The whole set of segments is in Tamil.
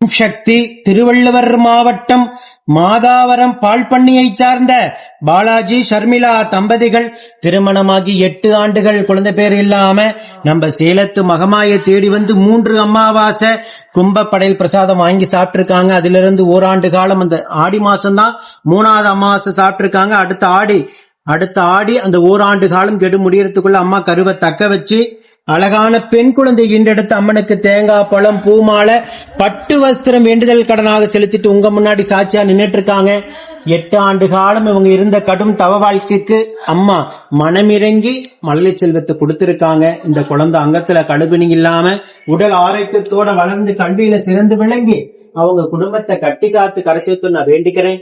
ஓம் சக்தி திருவள்ளுவர் மாவட்டம் மாதாவரம் பால்பண்ணியைச் சார்ந்த பாலாஜி ஷர்மிளா தம்பதிகள் திருமணமாகி எட்டு ஆண்டுகள் குழந்தை பேர் இல்லாம நம்ம சேலத்து மகமாயை தேடி வந்து மூன்று அமாவாசை கும்பப்படையில் பிரசாதம் வாங்கி சாப்பிட்டுருக்காங்க அதுல இருந்து ஓராண்டு காலம் அந்த ஆடி மாசம்தான் மூணாவது அமாவாசை சாப்பிட்டுருக்காங்க அடுத்த ஆடி அடுத்த ஆடி அந்த ஓராண்டு காலம் கெடு முடியறதுக்குள்ள அம்மா கருவை தக்க வச்சு அழகான பெண் குழந்தை ஈண்டெடுத்து அம்மனுக்கு தேங்காய் பழம் பூமாலை பட்டு வஸ்திரம் வேண்டுதல் கடனாக செலுத்திட்டு உங்க முன்னாடி சாட்சியா நின்றுட்டு இருக்காங்க எட்டு ஆண்டு காலம் இவங்க இருந்த கடும் தவ வாழ்க்கைக்கு அம்மா மனமிறங்கி மழலை செல்வத்தை கொடுத்திருக்காங்க. இந்த குழந்தை அங்கத்துல கழுபிணி இல்லாம உடல் ஆரோக்கியத்தோட வளர்ந்து கல்வியில சிறந்து விளங்கி அவங்க குடும்பத்தை கட்டி காத்து கரை நான் வேண்டிக்கிறேன்.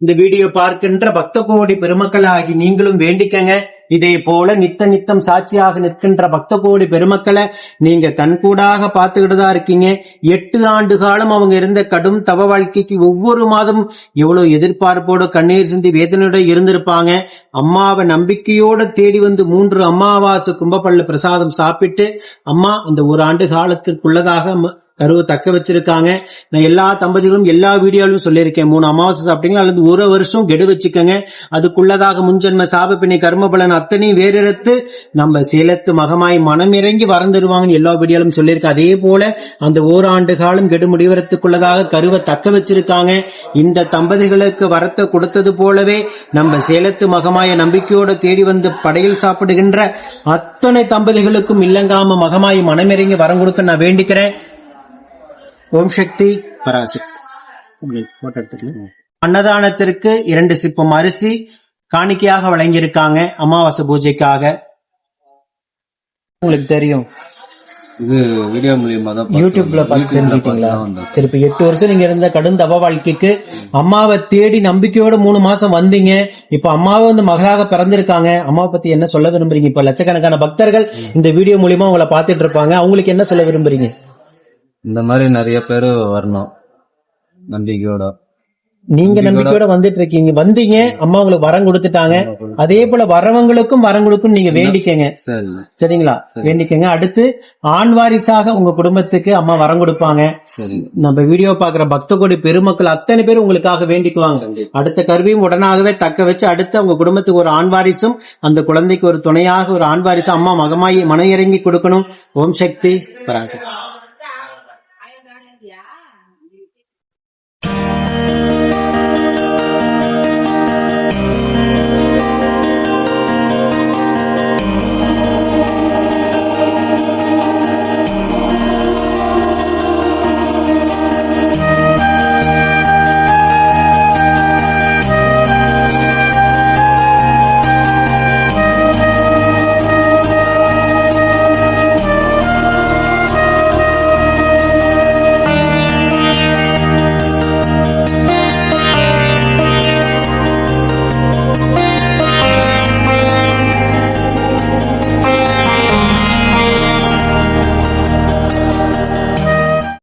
இந்த வீடியோ பார்க்கின்ற பக்த கோடி பெருமக்களாகி நீங்களும் வேண்டிக்கங்க. இதே போல நித்த நித்தம் சாட்சியாக நிற்கின்ற பக்த கோடி பெருமக்களை நீங்க கண்கூடாக பார்த்துக்கிட்டு தான் இருக்கீங்க. எட்டு ஆண்டு காலம் அவங்க இருந்த கடும் தவ வாழ்க்கைக்கு ஒவ்வொரு மாதம் எவ்வளவு எதிர்பார்ப்போட கண்ணீர் சிந்தி வேதனையோட இருந்திருப்பாங்க. அம்மாவை நம்பிக்கையோட தேடி வந்து மூன்று அம்மாவாசு கும்பப்பள்ளு பிரசாதம் சாப்பிட்டு அம்மா அந்த ஒரு ஆண்டு காலத்துக்குள்ளதாக கருவை தக்க வச்சிருக்காங்க. நான் எல்லா தம்பதிகளும் எல்லா வீடியோவிலும் சொல்லியிருக்கேன். மூணு அமாவாசை சாப்பிட்டீங்களா? அல்லது ஒரு வருஷம் கெடு வச்சுக்கோங்க. அதுக்குள்ளதாக முன்ஜென்ம சாபப்பிணை கர்ம பலன் அத்தனையும் வேறெடுத்து நம்ம சேலத்து மகமாய் மனமிறங்கி வரந்துருவாங்கன்னு எல்லா வீடியோலும் சொல்லியிருக்கேன். அதே போல அந்த ஓராண்டு காலம் கெடு முடிவரத்துக்குள்ளதாக கருவை தக்க வச்சிருக்காங்க. இந்த தம்பதிகளுக்கு வரத்தை கொடுத்தது போலவே நம்ம சேலத்து மகமாய நம்பிக்கையோட தேடி வந்து படையில் சாப்பிடுகின்ற அத்தனை தம்பதிகளுக்கும் இல்லங்காம மகமாய் மனமிறங்கி வரம் கொடுக்க நான் வேண்டிக்கிறேன். ஓம் சக்தி பராசக்தி. உங்களுக்கு போட்டோ எடுத்துக்கலாம். அன்னதானத்திற்கு இரண்டு சிப்பம் அரிசி காணிக்கையாக வழங்கியிருக்காங்க. அமாவாசை பூஜைக்காக. உங்களுக்கு தெரியும். யூடியூப்ல பார்த்து தெரிஞ்சுக்கிட்டீங்களா இப்ப எட்டு வருஷம் நீங்க இருந்த கடும் தவ வாழ்க்கைக்கு அம்மாவை தேடி நம்பிக்கையோட மூணு மாசம் வந்தீங்க. இப்ப அம்மாவை வந்து மகளாக பிறந்திருக்காங்க. அம்மாவை பத்தி என்ன சொல்ல விரும்புறீங்க? இப்ப லட்சக்கணக்கான பக்தர்கள் இந்த வீடியோ மூலியமா உங்களை பார்த்துட்டு இருப்பாங்க. அவங்களுக்கு என்ன சொல்ல விரும்புறீங்க? இந்த மாதிரி நிறைய பேர் வரணும். நம்பிக்கையோட. நீங்க நம்பிக்கையோட வந்துட்டு இருக்கீங்க. வந்தீங்க அம்மா உங்களுக்கு வரம் கொடுத்துட்டாங்க. அதே போல வரவங்களுக்கும் வரம் கொடுக்கும் நீங்க வேண்டிக்கங்க. சரி. சரிங்களா? வேண்டிக்கங்க. அடுத்து ஆண் வாரிசாக உங்க குடும்பத்துக்கு அம்மா வரம் கொடுப்பாங்க. நம்ம வீடியோ பாக்குற பக்த கோடி பெருமக்கள் அத்தனை பேர் உங்களுக்காக வேண்டிக்குவாங்க. அடுத்த கருவியும் உடனாகவே தக்க வச்சு அடுத்து உங்க குடும்பத்துக்கு ஒரு ஆண் வாரிசும் அந்த குழந்தைக்கு ஒரு துணையாக ஒரு ஆண் வாரிசு அம்மா மகமாயி மன இறங்கி கொடுக்கணும். ஓம் சக்தி. பராசக்தி. yeah